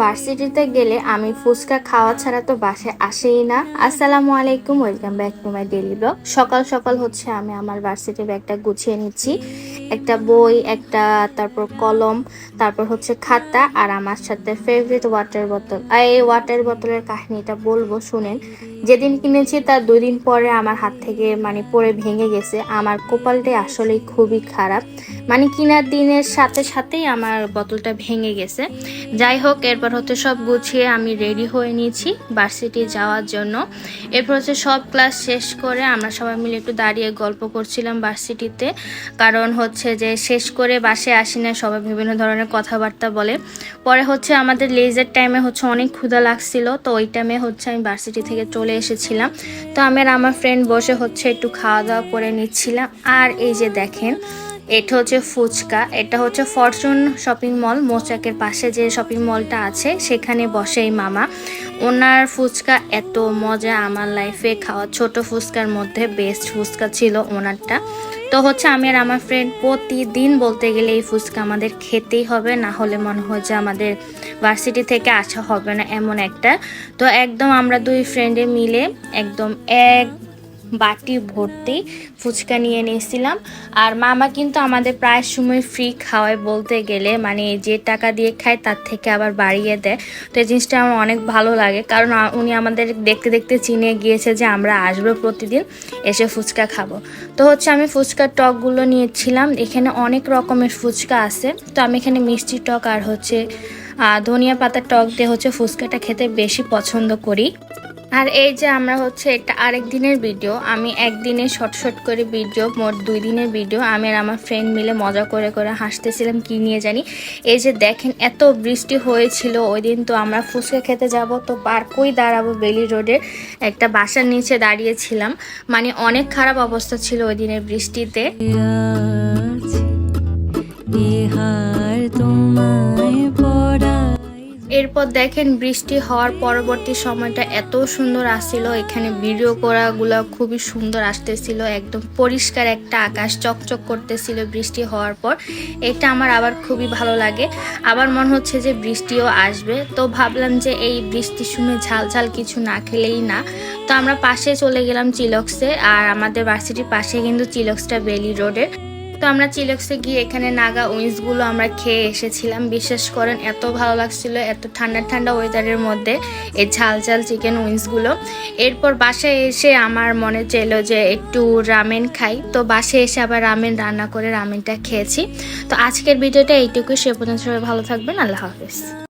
ভার্সিটিতে গেলে আমি ফুচকা খাওয়া ছাড়া তো বাসে আসেই না। আসসালামু আলাইকুম, welcome back to my daily vlog. সকাল সকাল হচ্ছে আমি আমার ভার্সিটি ব্যাগটা গুছিয়ে নিচ্ছি। একটা বই, একটা তারপর কলম, তারপর হচ্ছে খাতা আর আমার সাথে ফেভারিট ওয়াটার বোতল এই ওয়াটার বোতলের কাহিনীটা বলব, শুনেন। যেদিন কিনেছি তার দুই দিন পরে আমার হাত থেকে মানে পরে ভেঙে গেছে। আমার কপালটাই আসলেই খুবই খারাপ। মানে কিনার দিনের সাথে সাথেই আমার বোতলটা ভেঙে গেছে। যাই হোক, এরপর হচ্ছে সব গুছিয়ে আমি রেডি হয়ে নিয়েছি ভার্সিটি যাওয়ার জন্য। এরপর হচ্ছে সব ক্লাস শেষ করে আমরা সবাই মিলে একটু দাঁড়িয়ে গল্প করছিলাম ভার্সিটিতে। কারণ হচ্ছে যে শেষ করে বাসে আসি না, সবাই বিভিন্ন ধরনের কথাবার্তা বলে। পরে হচ্ছে আমাদের লেজার টাইমে হচ্ছে অনেক ক্ষুধা লাগছিল, তো ওই টাইমে হচ্ছে আমি ভার্সিটি থেকে চলে এসেছিলাম। তো আমি আর আমার ফ্রেন্ড বসে হচ্ছে একটু খাওয়া দাওয়া করে নিচ্ছিলাম। আর এই যে দেখেন এটা হচ্ছে ফুচকা, এটা হচ্ছে ফরচুন শপিং মল মোচাকের পাশে যে শপিং মলটা আছে, সেখানে বসে এই মামা। ওনার ফুচকা এত মজা আমার লাইফে খাওয়া, ছোট ফুচকার মধ্যে বেস্ট ফুচকা ছিল ওনারটা। তো হচ্ছে আমি আর আমার ফ্রেন্ড প্রতিদিন বলতে গেলে এই ফুচকা আমাদের খেতেই হবে, না হলে মনে হয় যে আমাদের ভার্সিটি থেকে আসা হবে না, এমন একটা। তো একদম আমরা দুই ফ্রেন্ডে মিলে একদম এক বাটি ভর্তি, ফুচকা নিয়ে নিয়েছিলাম আর মামা কিন্তু আমাদের প্রায় সময় ফ্রি খাওয়ায় বলতে গেলে মানে যে টাকা দিয়ে খায় তার থেকে আবার বাড়িয়ে দেয়। তো এই জিনিসটা আমার অনেক ভালো লাগে, কারণ উনি আমাদের দেখতে দেখতে চিনে গিয়েছে যে আমরা আসব প্রতিদিন, এসে ফুচকা খাব। তো হচ্ছে আমি ফুচকার টকগুলো নিয়েছিলাম, এখানে অনেক রকমের ফুচকা আছে। তো আমি এখানে মিষ্টি টক আর হচ্ছে ধনিয়া পাতার টক দিয়ে হচ্ছে ফুচকাটা খেতে বেশি পছন্দ করি। আর এই যে আমরা হচ্ছে এটা আরেক দিনের ভিডিও, আমি একদিনে শর্ট শর্ট করে ভিডিও, মোট দুই দিনের ভিডিও, আমি আর আমার ফ্রেন্ড মিলে মজা করে করে হাসতেছিলাম কি নিয়ে জানি। এই যে দেখেন, এত বৃষ্টি হয়েছিল ওই দিন তো আমরা ফুচকা খেতে যাব, তো পার্কই দাঁড়াবো বেলি রোডের একটা বাসার নিচে দাঁড়িয়েছিলাম মানে অনেক খারাপ অবস্থা ছিল ওই দিনের বৃষ্টিতে পড়া এরপর দেখেন বৃষ্টি হওয়ার পরবর্তী সময়টা এত সুন্দর আসছিল। এখানে ভিডিও করাগুলো খুবই সুন্দর আসতেছিল, একদম পরিষ্কার একটা আকাশ চকচক করতেছিল বৃষ্টি হওয়ার পর। এটা আমার আবার খুবই ভালো লাগে। আবার মনে হচ্ছে যে বৃষ্টিও আসবে। তো ভাবলাম যে এই বৃষ্টির সময় ঝাল ঝাল কিছু না খেলেই না। তো আমরা পাশে চলে গেলাম চিলক্সে আর আমাদের ভার্সিটির পাশে কিন্তু চিলক্সটা বেলি রোডের তো আমরা চিলক্সে গিয়ে এখানে নাগা উইন্সগুলো আমরা খেয়ে এসেছিলাম। বিশ্বাস করেন, এত ভালো লাগছিল, এত ঠান্ডা ঠান্ডা ওয়েদারের মধ্যে এই ঝাল ঝাল চিকেন উইন্সগুলো এরপর বাসায় এসে আমার মনে চাইলো যে একটু রামেন খাই। তো বাসে এসে আবার রামেন রান্না করে রামেনটা খেয়েছি। তো আজকের ভিডিওটা এইটুকুই। সে পর্যন্ত সবাই ভালো থাকবেন। আল্লাহ হাফেজ।